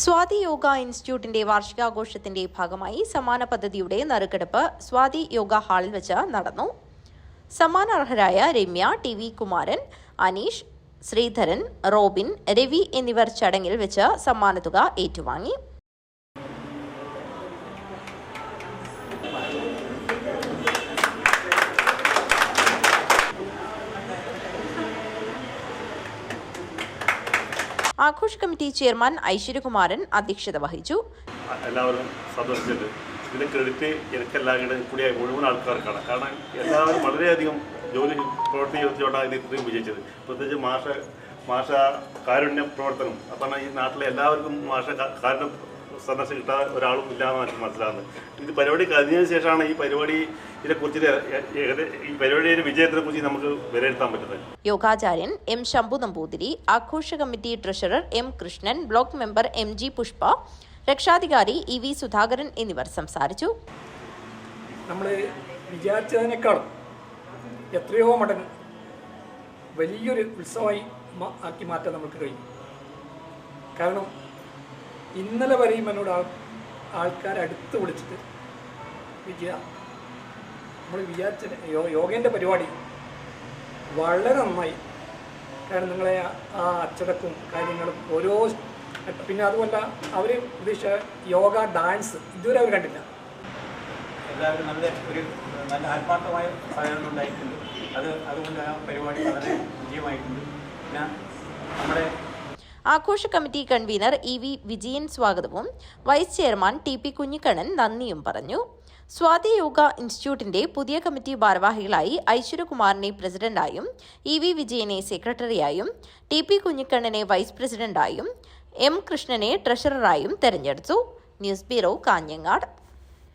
സ്വാതി യോഗ ഇൻസ്റ്റിറ്റ്യൂട്ടിന്റെ വാർഷികാഘോഷത്തിന്റെ ഭാഗമായി സമാന പദ്ധതിയുടെ നറുക്കെടുപ്പ് സ്വാതി യോഗ ഹാളിൽ വെച്ച് നടന്നു. സമ്മാനാർഹരായ Ramya T V Kumaran Aneesh Sreedharan Robin Ravi എന്നിവർ ചടങ്ങിൽ വെച്ച് സമ്മാനത്തുക ഏറ്റുവാങ്ങി. ആഘോഷ കമ്മിറ്റി ചെയർമാൻ ഐശ്വര്യകുമാരൻ അധ്യക്ഷത വഹിച്ചു. എല്ലാവരും സന്ദർശിച്ചിട്ട് ഇതിന്റെ ക്രെഡിറ്റ് എനിക്കെല്ലാം കൂടി മുഴുവൻ ആൾക്കാർക്കാണ്. കാരണം എല്ലാവരും വളരെയധികം ജോലി പ്രവർത്തി ചെയ്തുകൊണ്ടാണ് ഇത് ഇത്രയും വിജയിച്ചത്. പ്രത്യേകിച്ച് മാഷ മാഷ കാരുണ്യ പ്രവർത്തനം. അപ്പം ഈ നാട്ടിലെ എല്ലാവർക്കും മാഷ കാരുണ്യ സന്ദർശനം കിട്ടാൻ ഒരാളും ഇല്ലാന്ന് എനിക്ക് മനസ്സിലാകുന്നത് ഇത് പരിപാടി കഴിഞ്ഞതിന് ശേഷമാണ് ഈ പരിപാടി ഇതിനെക്കുറിച്ച് ഈ പരിപാടിയുടെ വിജയത്തിനെ കുറിച്ച് നമുക്ക് വിലയിരുത്താൻ പറ്റുന്നത്. യോഗാചാര്യൻ എം ശംഭു നമ്പൂതിരി ആഘോഷ committee treasurer M Krishnan block member M G Pushpa രക്ഷാധികാരി ഇ വി സുധാകരൻ എന്നിവർ സംസാരിച്ചു. നമ്മൾ വിചാരിച്ചതിനേക്കാളും എത്രയോ മടങ്ങ് വലിയൊരു ഉത്സവമായി ആക്കി മാറ്റാൻ നമുക്ക് കഴിയും കാരണം ഇന്നലെ വരെയും എന്നോട് ആൾ ആൾക്കാരെ അടുത്ത് വിളിച്ചിട്ട് വിജയ നമ്മൾ വിചാരിച്ച യോഗേന്റെ പരിപാടി വളരെ നന്നായി. കാരണം നിങ്ങളെ ആ- അച്ചടക്കവും കാര്യങ്ങളും ഓരോ പിന്നെ അതുമല്ല അവർ ഉദ്ദേശിച്ച യോഗ ഡാൻസ് ഇതുവരെ അവർ കണ്ടില്ല. എല്ലാവരും നല്ല ഒരു നല്ല ആത്മാർത്ഥമായ സഹകരണം ഉണ്ടായിട്ടുണ്ട്. അത് അതുകൊണ്ട് ആ പരിപാടി വളരെ വിജയമായിട്ടുണ്ട്. പിന്നെ ആഘോഷ committee convener E V Vijayan സ്വാഗതവും. Vice chairman T P Kunhikannan നന്ദിയും പറഞ്ഞു. സ്വാതി യോഗ ഇൻസ്റ്റിറ്റ്യൂട്ടിന്റെ പുതിയ കമ്മിറ്റി ഭാരവാഹികളായി ഐശ്വര്യകുമാറിനെ പ്രസിഡന്റായും ഇ വി വിജയനെ സെക്രട്ടറിയായും ടി പി കുഞ്ഞിക്കണ്ണനെ വൈസ് പ്രസിഡന്റായും എം കൃഷ്ണനെ ട്രഷററായും തെരഞ്ഞെടുത്തു. News bureau Kanhangad.